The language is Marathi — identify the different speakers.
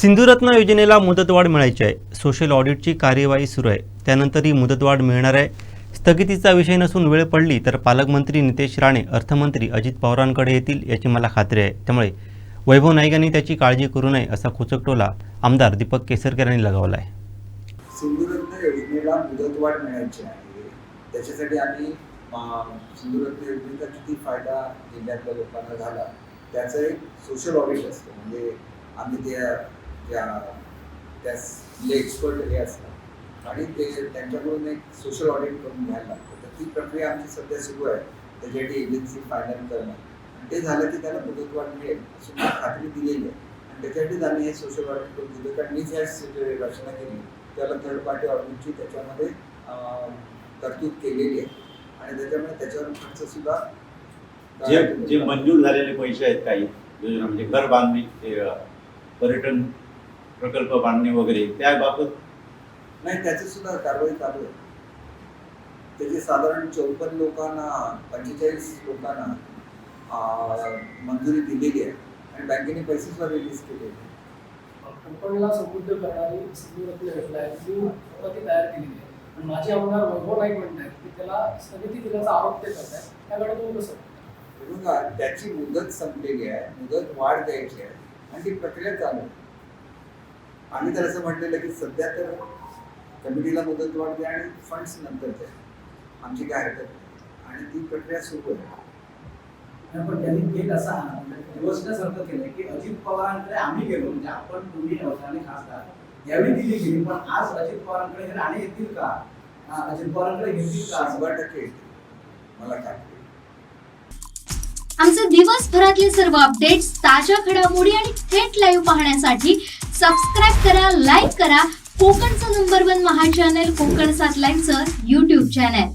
Speaker 1: सिंधुरत्न योजनेला मुदतवाढ मिळायची आहे. सोशल ऑडिटची कार्यवाही सुरू आहे. त्यानंतर ही मुदतवाढ मिळणार आहे. स्थगितीचा विषय नसून वेळ पडली तर पालकमंत्री नितेश राणे अर्थमंत्री अजित पवारांकडे येतील याची मला खात्री आहे. त्यामुळे वैभव नाईक यांनी त्याची काळजी करू नये असा कुचकटोला आमदार दीपक केसरकर यांनी लगावला आहे
Speaker 2: सिंधुरत्न योजनेला मुदतवाढ मिळायची आहे. त्याच्यासाठी आम्ही सिंधुरत्न योजनेचा किती फायदा जिल्ह्यातल्या लोकांना झाला त्याचं एक सोशल ऑडिट असतं. म्हणजे आम्ही त्या त्या त्या एक्सपर्ट हे असतात. आणि ते त्यांच्याकडून एक सोशल ऑडिट करून घ्यायला लागतं. तर ती प्रक्रिया आमची सध्या सुरू आहे. त्याच्यासाठी एजन्सी फायनल करणं आणि ते झालं की त्याला मुदतवाढ मिळेल अशी खात्री दिलेली आहे. आणि त्याच्यासाठीच आम्ही हे सोशल ऑडिट करून दिलं. कारण मीच ह्याच रचना केली. त्याला थर्ड पार्टी ऑडिटची त्याच्यामध्ये तरतूद केलेली आहे. आणि त्याच्यामुळे त्याच्यावर खर्च सुद्धा
Speaker 3: जे जे मंजूर झालेले पैसे आहेत काही योजना म्हणजे घर बांधणी पर्यटन प्रकल्प बांधणे वगैरे त्याबाबत?
Speaker 2: नाही त्याची सुद्धा कारवाई चालू आहे. त्याची साधारण चौपन्न लोकांना पंचेचाळीस लोकांना मंजुरी दिलेली आहे. आणि बँकेने पैसे सुद्धा रिलीज केले
Speaker 4: कोकणला समृद्ध करणारी सिंधुरत्न योजना आहे ती तयार केलेली आहे. पण माझे आमदार वैभव नाईक म्हणत आहेत की त्याला स्थगिती दिल्याचा आरोप ते करत आहेत त्याकडे तुम्ही कसं
Speaker 2: बघा त्याची मुदत संपलेली आहे. मुदत वाढ द्यायची आहे. आणि ती प्रक्रिया चालू आहे. आम्ही तर असं म्हटलेलं की सध्या तर कमिटीला मुदत वाढ द्या आणि फंड्स नंतर द्या. आमची काय हरकत आणि ती प्रक्रिया सुरू आहे.
Speaker 5: पण त्यांनी एक असा दिवसण्यासारखं केलंय की अजित पवारांकडे आम्ही गेलो. म्हणजे आपण तुम्ही आणि खासदार. यावेळी दिली गेली पण आज अजित पवारांकडे राणे येतील का? हा, अजित पवारांकडे घेतील का?
Speaker 2: शंभर टक्के. मला आहे.
Speaker 6: आमचे दिवसभरातले सर्व अपडेट्स ताज्या घडामोडी आणि थेट लाईव्ह पाहण्यासाठी सबस्क्राईब करा लाईक करा. कोकणचं नंबर वन महा चॅनल कोकण सात लाईव्हचं युट्यूब चॅनल